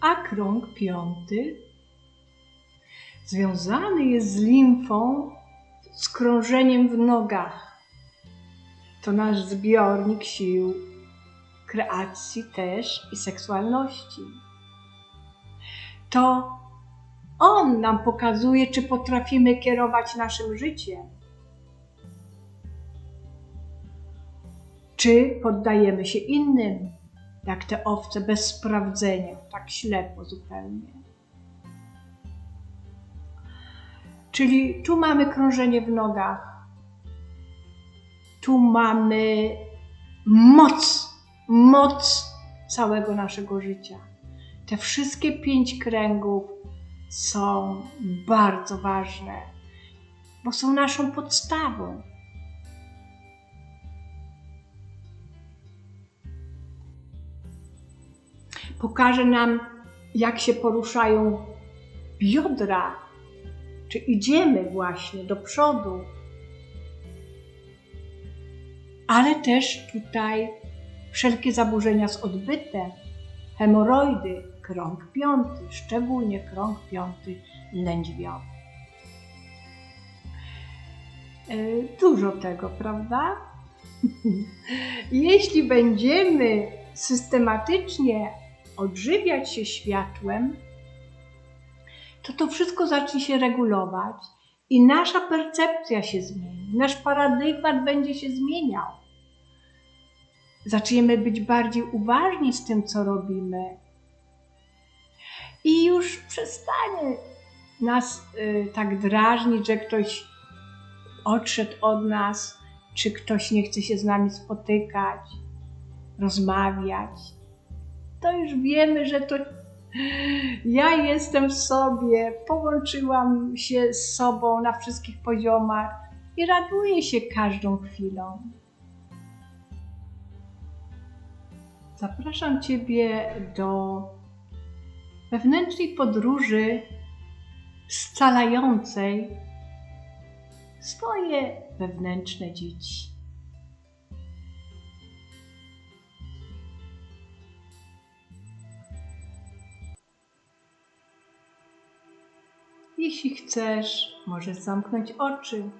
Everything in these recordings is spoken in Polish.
a krąg piąty związany jest z limfą, z krążeniem w nogach. To nasz zbiornik sił, kreacji też i seksualności. To on nam pokazuje, czy potrafimy kierować naszym życiem. Czy poddajemy się innym, jak te owce bez sprawdzenia, tak ślepo zupełnie. Czyli tu mamy krążenie w nogach, tu mamy moc, moc całego naszego życia. Te wszystkie pięć kręgów są bardzo ważne, bo są naszą podstawą. Pokaże nam, jak się poruszają biodra, czy idziemy właśnie do przodu. Ale też tutaj wszelkie zaburzenia z odbytem, hemoroidy, krąg piąty, szczególnie krąg piąty lędźwiowy. E, dużo tego, prawda? Jeśli będziemy systematycznie odżywiać się światłem, to to wszystko zacznie się regulować i nasza percepcja się zmieni, nasz paradygmat będzie się zmieniał. Zaczniemy być bardziej uważni z tym, co robimy, i już przestanie nas y, tak drażnić, że ktoś odszedł od nas, czy ktoś nie chce się z nami spotykać, rozmawiać. To już wiemy, że to ja jestem w sobie, połączyłam się z sobą na wszystkich poziomach i raduję się każdą chwilą. Zapraszam Ciebie do wewnętrznej podróży scalającej swoje wewnętrzne dzieci. Jeśli chcesz, możesz zamknąć oczy.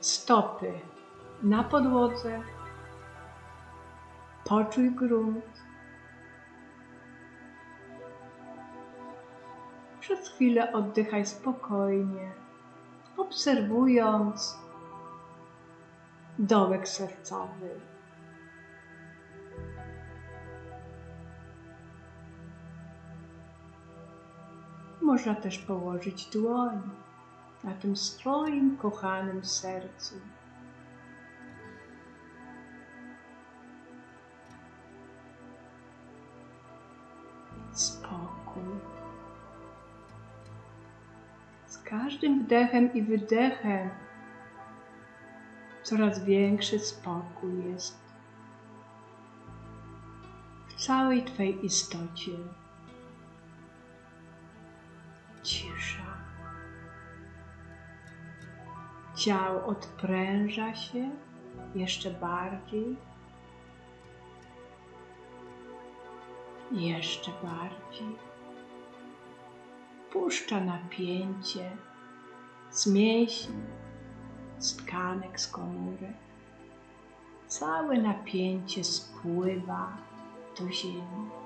Stopy na podłodze. Poczuj grunt. Przez chwilę oddychaj spokojnie, obserwując dołek sercowy. Można też położyć dłoń na tym swoim kochanym sercu. Spokój każdym wdechem i wydechem coraz większy spokój jest w całej Twej istocie. Cisza. Ciało odpręża się jeszcze bardziej. Jeszcze bardziej puszcza napięcie z mięśni, z tkanek, z komórek. Całe napięcie spływa do ziemi.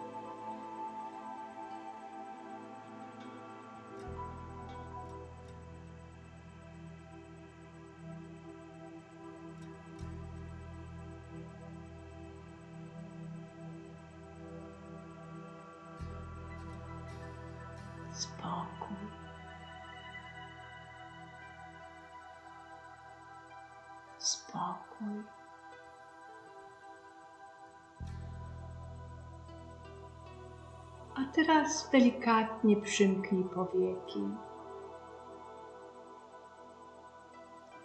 Spokój. A teraz delikatnie przymknij powieki.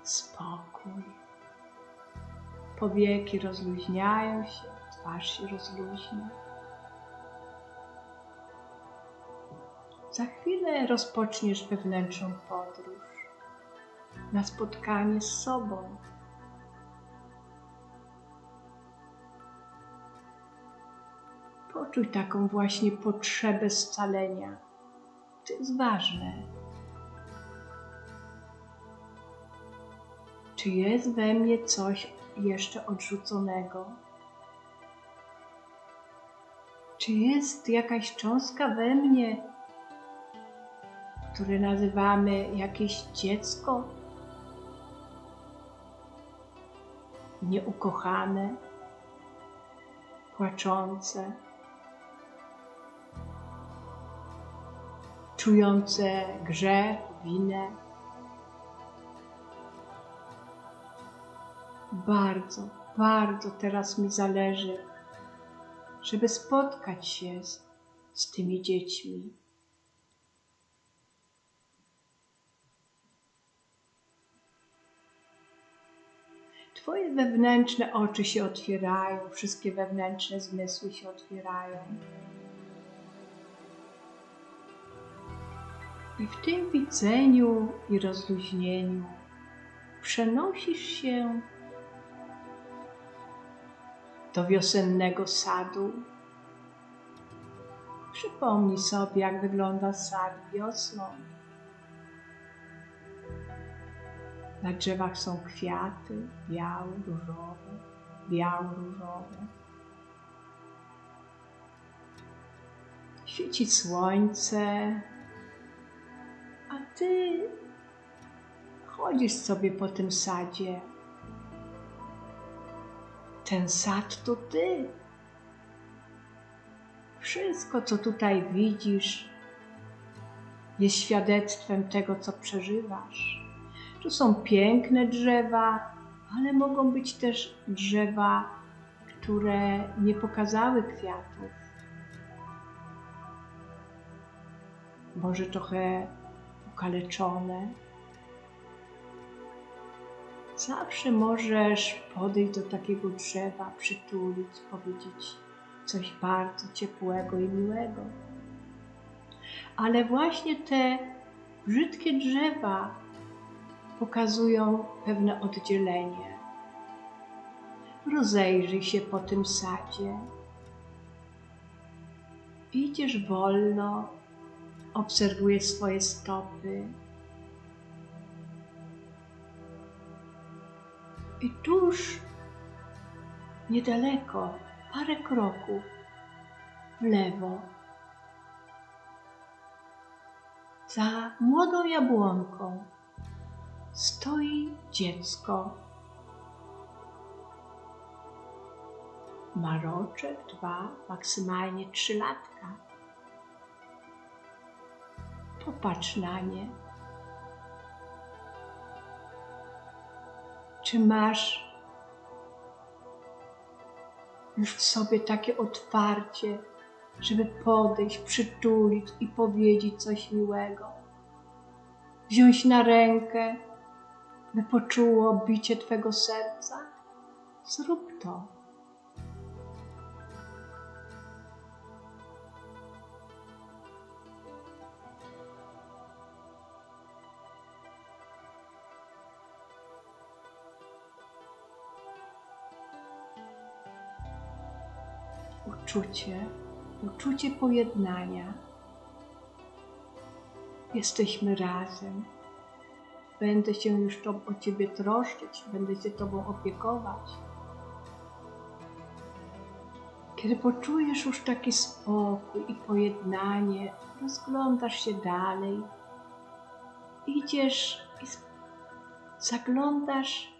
Spokój. Powieki rozluźniają się, twarz się rozluźnia. Za chwilę rozpoczniesz wewnętrzną podróż na spotkanie z sobą. Poczuj taką właśnie potrzebę scalenia. To jest ważne. Czy jest we mnie coś jeszcze odrzuconego? Czy jest jakaś cząstka we mnie, które nazywamy jakieś dziecko? Nieukochane, płaczące, czujące grzech, winę. Bardzo, bardzo teraz mi zależy, żeby spotkać się z, z tymi dziećmi. Twoje wewnętrzne oczy się otwierają, wszystkie wewnętrzne zmysły się otwierają. I w tym widzeniu i rozluźnieniu przenosisz się do wiosennego sadu. Przypomnij sobie, jak wygląda sad wiosną. Na drzewach są kwiaty, białe, różowe, białe, różowe. Świeci słońce, a ty chodzisz sobie po tym sadzie. Ten sad to ty. Wszystko, co tutaj widzisz, jest świadectwem tego, co przeżywasz. Tu są piękne drzewa, ale mogą być też drzewa, które nie pokazały kwiatów. Może trochę okaleczone. Zawsze możesz podejść do takiego drzewa, przytulić, powiedzieć coś bardzo ciepłego i miłego. Ale właśnie te brzydkie drzewa pokazują pewne oddzielenie. Rozejrzyj się po tym sadzie. Idziesz wolno, obserwujesz swoje stopy. I tuż, niedaleko, parę kroków w lewo, za młodą jabłonką, stoi dziecko. Ma roczek, dwa, maksymalnie trzy latka. Popatrz na nie. Czy masz już w sobie takie otwarcie, żeby podejść, przytulić i powiedzieć coś miłego? Wziąć na rękę, by poczuło bicie Twego serca? Zrób to. Uczucie, uczucie pojednania. Jesteśmy razem. Będę się już to, o Ciebie troszczyć, będę się Tobą opiekować. Kiedy poczujesz już taki spokój i pojednanie, rozglądasz się dalej, idziesz i zaglądasz,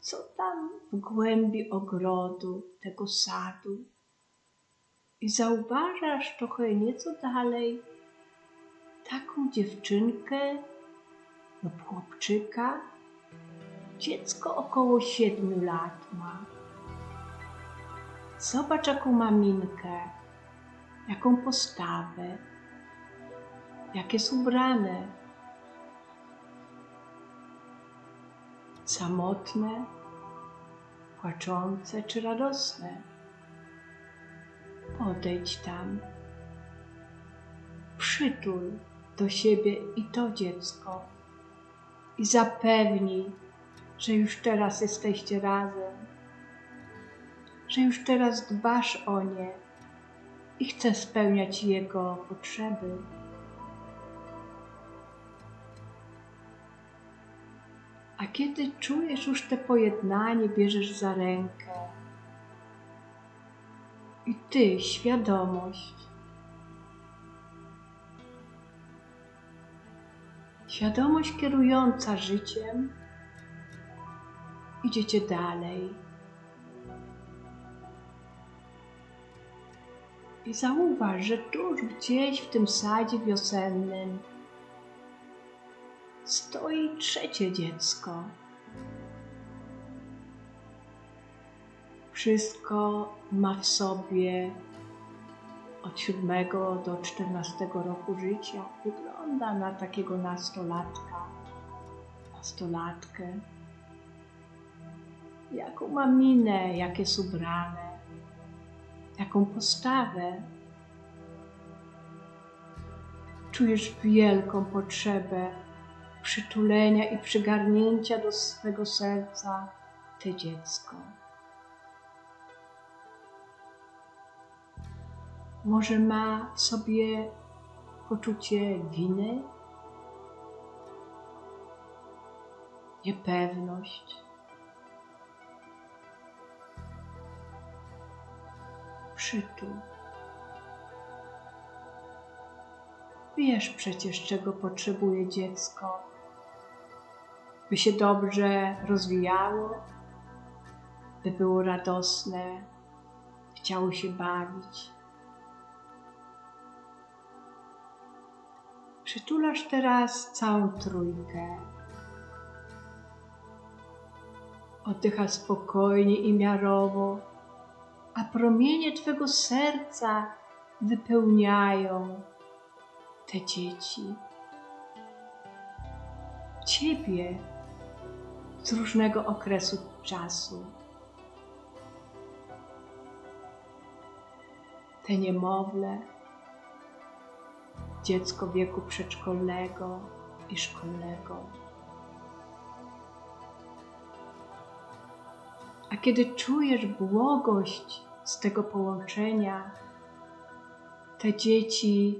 co tam w głębi ogrodu, tego sadu. I zauważasz trochę nieco dalej taką dziewczynkę, lub chłopczyka. Dziecko około siedmiu lat ma. Zobacz, jaką ma minkę, jaką postawę, jak jest ubrane. Samotne, płaczące czy radosne. Podejdź tam. Przytul do siebie i to dziecko i zapewnij, że już teraz jesteście razem, że już teraz dbasz o nie i chce spełniać jego potrzeby. A kiedy czujesz już te pojednanie, bierzesz za rękę i ty świadomość. Świadomość kierująca życiem idziecie dalej. I zauważ, że tuż gdzieś w tym sadzie wiosennym stoi trzecie dziecko. Wszystko ma w sobie od siódmego do czternastego roku życia. Wygląda na takiego nastolatka, nastolatkę. Jaką ma minę, jakie jest ubrane, jaką postawę. Czujesz wielką potrzebę przytulenia i przygarnięcia do swego serca te dziecko. Może ma w sobie poczucie winy, niepewność. Przytul. Wiesz przecież, czego potrzebuje dziecko, by się dobrze rozwijało, by było radosne, chciało się bawić. Przytulasz teraz całą trójkę. Oddycha spokojnie i miarowo, a promienie Twego serca wypełniają te dzieci. Ciebie z różnego okresu czasu. Te niemowlę, dziecko wieku przedszkolnego i szkolnego. A kiedy czujesz błogość z tego połączenia, te dzieci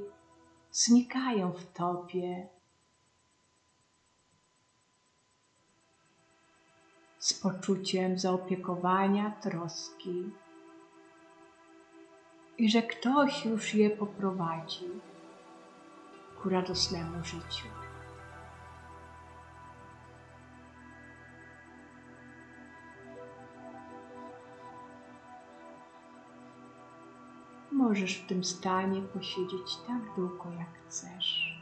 znikają w tobie. Z poczuciem zaopiekowania, troski i że ktoś już je poprowadzi ku radosnemu życiu. Możesz w tym stanie posiedzieć tak długo, jak chcesz.